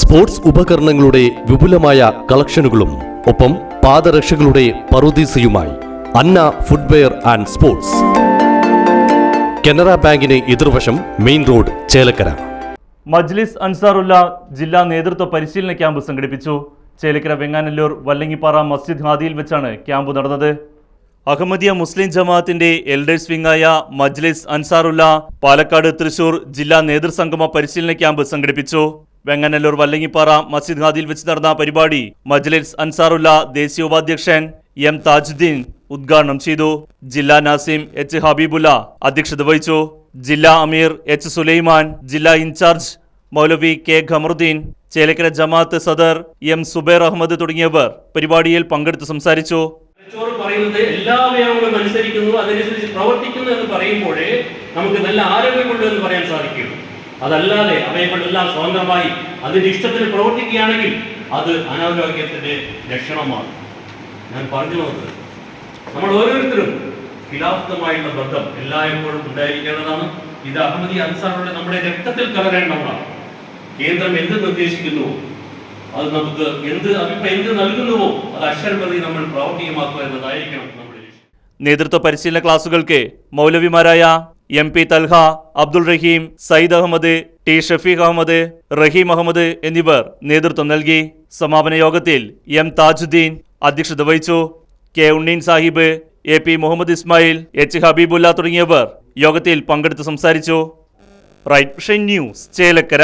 Sports ഉപകരണങ്ങളുടെ വിപുലമായ കളക്ഷനുകളും ഒപ്പം പാദരക്ഷകളുടെ പറുദീസയുമായി Anna footwear and sports. Canara ബാങ്കിന് എതിർവശം മെയിൻ റോഡ് ചേലക്കര. മജ്ലിസ് അൻസാറുല്ല ജില്ലാ നേതൃത്വ പരിശീലന ക്യാമ്പ് സംഘടിപ്പിച്ചു. ചേലക്കര വെങ്ങാനല്ലൂർ വല്ലങ്ങിപ്പാറ മസ്ജിദ് ഹാദിയിൽ വെച്ചാണ് ക്യാമ്പ് നടന്നത്. അഹമ്മദിയ മുസ്ലിം ജമാഅത്തിന്റെ എൽഡേഴ്സ് വിങ്ങായ മജ്ലിസ് അൻസാറുല്ല പാലക്കാട് തൃശൂർ ജില്ലാ നേതൃസംഗമ പരിശീലന ക്യാമ്പ് സംഘടിപ്പിച്ചു. വെങ്ങനല്ലൂർ വല്ലങ്ങിപ്പാറ മസ്ജിദ് ഹാദിയിൽ വെച്ച് നടന്ന പരിപാടി മജ്ലിസ് അൻസാറുല്ല ദേശീയ ഉപാധ്യക്ഷൻ എം താജുദ്ദീൻ ഉദ്ഘാടനം ചെയ്തു. ജില്ലാ നാസിം എച്ച് ഹബീബുല്ല അധ്യക്ഷത വഹിച്ചു. ജില്ലാ അമീർ എച്ച് സുലൈമാൻ ജില്ലാ incharge Maulavi K Khamaruddin Chelakkara Jamaat Sadar M Zubair Ahammed തുടങ്ങിയവർ പരിപാടിയിൽ പങ്കെടുത്ത് സംസാരിച്ചു. പറയുന്നത് എല്ലാ വ്യായാമങ്ങളും അനുസരിക്കുന്നു അതനുസരിച്ച് പ്രവർത്തിക്കുന്നു എന്ന് പറയുമ്പോഴേ നമുക്ക് നല്ല ആരോഗ്യമുണ്ട് എന്ന് പറയാൻ സാധിക്കും. അതല്ലാതെ അവയവങ്ങളെല്ലാം സ്വതന്ത്രമായി അതിന്റെ ഇഷ്ടത്തിന് പ്രവർത്തിക്കുകയാണെങ്കിൽ അത് അനാരോഗ്യത്തിന്റെ ലക്ഷണമാണ്. ഞാൻ പറഞ്ഞു വന്നത് നമ്മൾ ഓരോരുത്തരും ഖിലാഫത്തുമായുള്ള ബന്ധം എല്ലായ്പ്പോഴും ഉണ്ടായിരിക്കേണ്ടതാണ്. ഇത് അഹമ്മദി അൻസാറുടെ നമ്മുടെ രക്തത്തിൽ കലരേണ്ടതാണ്. കേന്ദ്രം എന്ത് നിർദ്ദേശിക്കുന്നുവോ അത് നമുക്ക് എന്ത് അഭിപ്രായം എന്ത് നൽകുന്നുവോ അത് അക്ഷരപ്രതി നമ്മൾ പ്രാവർത്തികമാക്കുക എന്നതായിരിക്കണം നേതൃത്വ പരിശീലന ക്ലാസുകൾക്ക് മൗലവിമാരായ M P Talha Abdul Rahim Sayyid Ahammed T Shafeeq Ahammed Rahim Ahammed എന്നിവർ നേതൃത്വം നൽകി. സമാപന യോഗത്തിൽ എം താജുദ്ദീൻ അധ്യക്ഷത വഹിച്ചു. K Unneen Sahib A P Muhammad Ismail H Habibulla തുടങ്ങിയവർ യോഗത്തിൽ പങ്കെടുത്ത് സംസാരിച്ചു. Right news Chelakkara.